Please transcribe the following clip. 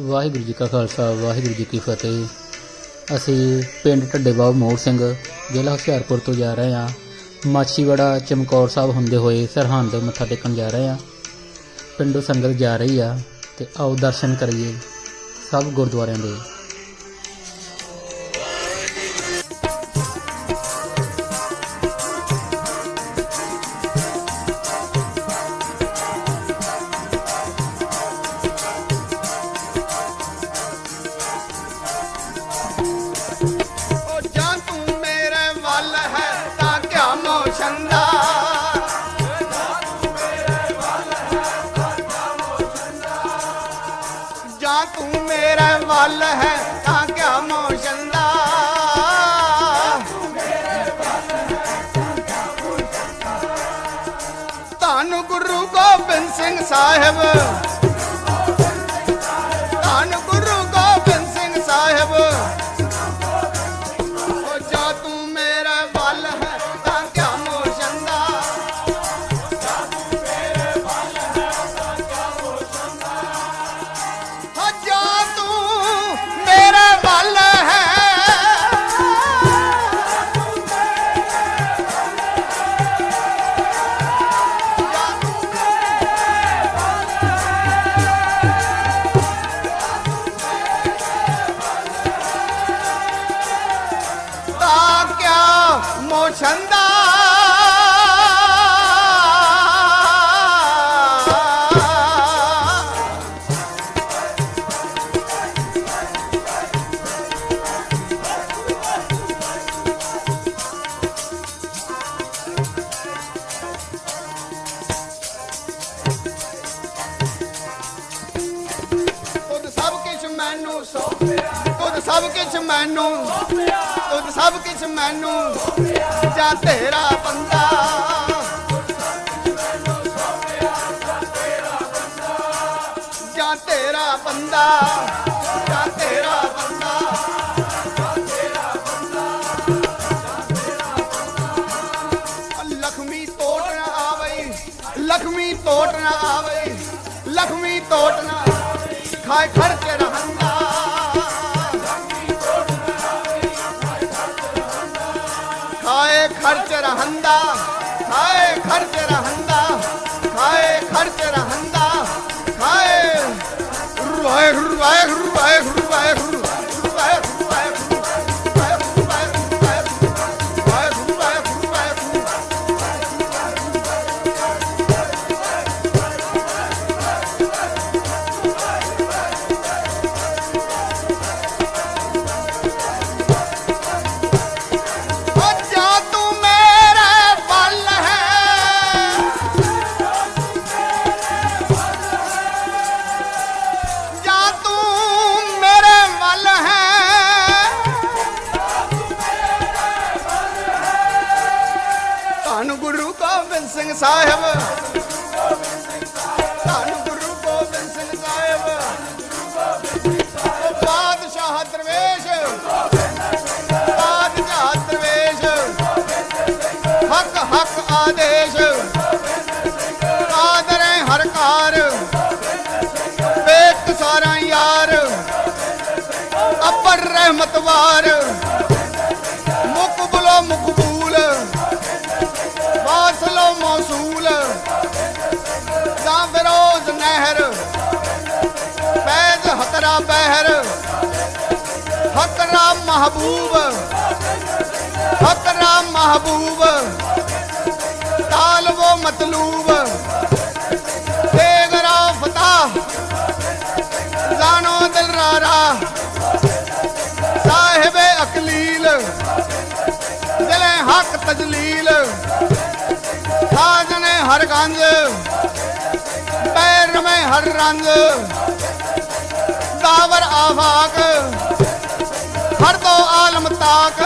ਵਾਹਿਗੁਰੂ ਜੀ ਕਾ ਖਾਲਸਾ, ਵਾਹਿਗੁਰੂ ਜੀ ਕੀ ਫਤਿਹ। ਅਸੀਂ ਪਿੰਡ ਢੱਡੇਬਾਬ ਮੋੜ ਸਿੰਘ, ਜ਼ਿਲ੍ਹਾ ਹੁਸ਼ਿਆਰਪੁਰ ਤੋਂ ਜਾ ਰਹੇ ਹਾਂ। ਮਾਛੀਵਾੜਾ ਚਮਕੌਰ ਸਾਹਿਬ ਹੁੰਦੇ ਹੋਏ ਸਰਹੰਦ ਮੱਥਾ ਟੇਕਣ ਜਾ ਰਹੇ ਹਾਂ। ਪਿੰਡੋਂ ਸੰਗਤ ਜਾ ਰਹੀ ਆ ਤੇ ਆਓ ਦਰਸ਼ਨ ਕਰੀਏ ਸਭ ਗੁਰਦੁਆਰਿਆਂ ਦੇ। ਤੂੰ ਮੇਰੇ ਵੱਲ ਹੈ ਤਾਂ ਕਿਆ ਮੋਸ਼ਨ ਦਾ? ਧੰਨ ਗੁਰੂ ਗੋਬਿੰਦ ਸਿੰਘ ਸਾਹਿਬ। ਛੰਦਾ ਮੈਨੂੰ ਸੌਂਪਿਆ ਸਭ ਕੁਛ ਮੈਨੂੰ ਤੁਧ ਸਭ ਕੁਛ ਮੈਨੂੰ, ਜਾਂ ਤੇਰਾ ਬੰਦਾ। ਜਾਂ ਤੇਰਾ ਬੰਦਾ, ਜਾਂ ਤੇਰਾ ਬੰਦਾ। ਲਖਮੀ ਤੋਟ ਨਾ ਆਵਈ, ਲਖਮੀ ਤੋਟ ਨਾ ਆਵਈ, ਲਖਮੀ ਤੋਟ ਨਾ ਖਾਏ ਖਰਚ ਰਹੰਦਾ ਖਰਚ ਰਹੰਦਾ ਖਾਏ ਖਰਚ ਰਹੰਦਾ ਖਾਏ ਖਰਚ ਰਹੰਦਾ ਖਾਏ ਵਾਹਿਗੁਰੂ ਵਾਹਿਗੁਰੂ ਗੋਬਿੰਦ ਸਿੰਘ ਸਾਹਿਬ। ਧੰਨ ਗੁਰੂ ਗੋਬਿੰਦ ਸਿੰਘ ਸਾਹਿਬ। ਓ ਦਰਵੇਸ਼। ਬਾਦਸ਼ਾਹ ਦਰਵੇਸ਼। ਹੱਕ ਹੱਕ ਆਦੇਸ਼। ਆਦਰੇ ਹਰਕਾਰ ਵੇਖ ਸਾਰਾ ਯਾਰ। ਅਪਰ ਰਹਿਮਤਵਾਰ ਨਹਿਰ। ਫੈਜ਼ ਹਕਰਾ ਬਹਿਰ ਹਕਰਾ ਮਹਬੂਬ। ਹਕਰਾ ਮਹਬੂਬ। ਤਾਲਵੋ ਮਤਲੂਬ। ਤੇਗਰਾ ਫਤਾ। ਜਾਨੋ ਦਿਲ ਰਾਰਾ। ਸਾਹਿਬੇ ਅਕਲੀਲ। ਦਿਲੇ ਹੱਕ ਤਜਲੀਲ। ਸਾਜਨੇ ਹਰ ਗੰਜ। ਹਰ ਰੰਗ ਦਾਵਰ ਆਵਾਕ ਹਰ ਦੋ ਆਲਮ ਤਾਕ